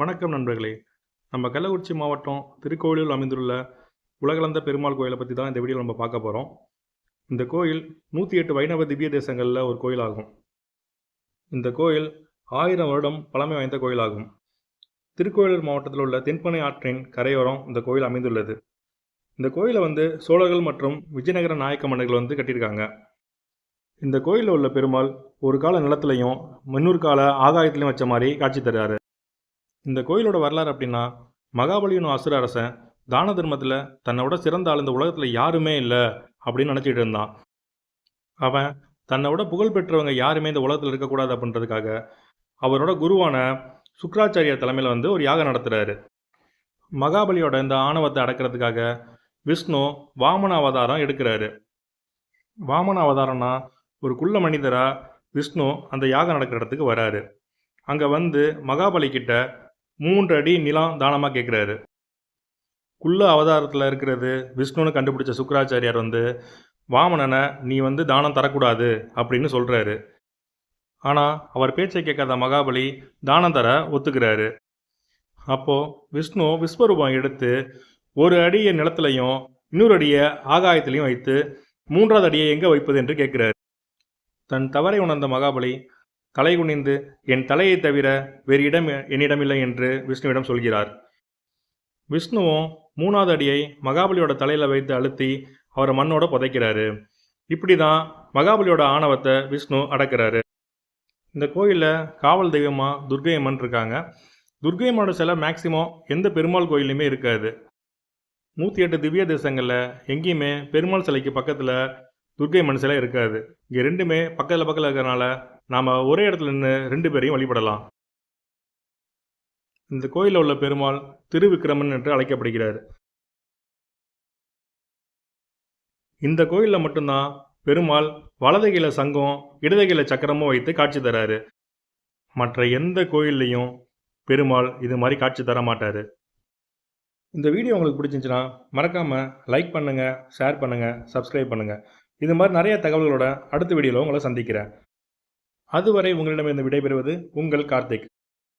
வணக்கம் நண்பர்களே. நம்ம கள்ளக்குறிச்சி மாவட்டம் திருக்கோயிலில் அமைந்துள்ள உலகளந்த பெருமாள் கோயிலை பற்றி தான் இந்த வீடியோவில் நம்ம பார்க்க போகிறோம் இந்த கோயில் நூற்றி எட்டு வைணவ திவ்ய தேசங்களில் ஒரு கோயிலாகும். இந்த கோயில் ஆயிரம் வருடம் பழமை வாய்ந்த கோயிலாகும். திருக்கோயிலூர் மாவட்டத்தில் உள்ள தென்பனை ஆற்றின் கரையோரம் இந்த கோயில் அமைந்துள்ளது. இந்த கோயிலை வந்து சோழர்கள் மற்றும் விஜயநகர நாயக்க மன்னர்கள் வந்து கட்டியிருக்காங்க. இந்த கோயிலில் உள்ள பெருமாள் ஒரு கால நிலத்திலையும் முன்னூறு கால ஆகாயத்திலையும் வச்ச மாதிரி காட்சி தருறாரு இந்த கோயிலோட வரலாறு அப்படின்னா மகாபலியனும் அசுர அரசன் தான தர்மத்தில் தன்னோட சிறந்த ஆள் இந்த உலகத்தில் யாருமே இல்லை அப்படின்னு நினச்சிட்டு இருந்தான். அவன் தன்னை விட புகழ் பெற்றவங்க யாருமே இந்த உலகத்தில் இருக்கக்கூடாது அப்படின்றதுக்காக அவரோட குருவான சுக்ராச்சாரியார் தலைமையில் வந்து ஒரு யாகம் நடத்துகிறாரு மகாபலியோட இந்த ஆணவத்தை அடக்கிறதுக்காக விஷ்ணு வாமன அவதாரம் எடுக்கிறாரு. வாமன அவதாரம்னா ஒரு குள்ள மனிதராக விஷ்ணு அந்த யாகம் நடக்கிற இடத்துக்கு வராரு. அங்கே வந்து மகாபலி கிட்ட மூன்று அடி நிலம் தானமாக கேட்குறாரு குள்ள அவதாரத்தில் இருக்கிறது விஷ்ணுன்னு கண்டுபிடிச்ச சுக்கராச்சாரியார் வந்து வாமனனை நீ வந்து தானம் தரக்கூடாது அப்படின்னு சொல்கிறாரு ஆனால் அவர் பேச்சை கேட்காத மகாபலி தானம் தர ஒத்துக்கிறாரு. அப்போது விஷ்ணு விஸ்வரூபம் எடுத்து ஒரு அடியை நிலத்துலையும் இன்னொரு அடியை ஆகாயத்திலையும் வைத்து மூன்றாவது அடியை எங்கே வைப்பது என்று கேட்குறாரு. தன் தவறை உணர்ந்த மகாபலி தலை குனிந்து என் தலையை தவிர வேறு இடம் என்னிடமில்லை என்று விஷ்ணுவிடம் சொல்கிறார். விஷ்ணுவும் மூணாவது அடியை மகாபலியோட தலையில் வைத்து அழுத்தி அவரை மண்ணோட புதைக்கிறாரு. இப்படி தான் மகாபலியோட ஆணவத்தை விஷ்ணு அடக்கிறாரு. இந்த கோயிலில் காவல் தெய்வமாக துர்க்கை அம்மன் இருக்காங்க. துர்க்கையம்மனோட சிலை மேக்சிமம் எந்த பெருமாள் கோயிலையுமே இருக்காது. நூற்றி எட்டு திவ்ய தேசங்களில் எங்கேயுமே பெருமாள் சிலைக்கு பக்கத்தில் துர்க்கை அம்மன் சிலை இருக்காது. இங்கே ரெண்டுமே பக்கத்தில் பக்கத்தில் இருக்கிறனால நாம் ஒரே இடத்துல நின்று ரெண்டு பேரையும் வழிபடலாம். இந்த கோயிலில் உள்ள பெருமாள் திருவிக்கிரமன் என்று அழைக்கப்படுகிறார். இந்த கோயிலில் மட்டும்தான் பெருமாள் வலதுகில சங்கம் இடதுகில சக்கரமும் வைத்து காட்சி தராரு. மற்ற எந்த கோயில்லையும் பெருமாள் இது மாதிரி காட்சி தர மாட்டார். இந்த வீடியோ உங்களுக்கு பிடிச்சிருந்துச்சுன்னா மறக்காமல் லைக் பண்ணுங்கள் ஷேர் பண்ணுங்கள் சப்ஸ்கிரைப் பண்ணுங்கள் இது மாதிரி நிறைய தகவல்களோட அடுத்த வீடியோவில் உங்களை சந்திக்கிறேன். அதுவரை உங்களிடமிருந்து விடைபெறுவது உங்கள் கார்த்திக்.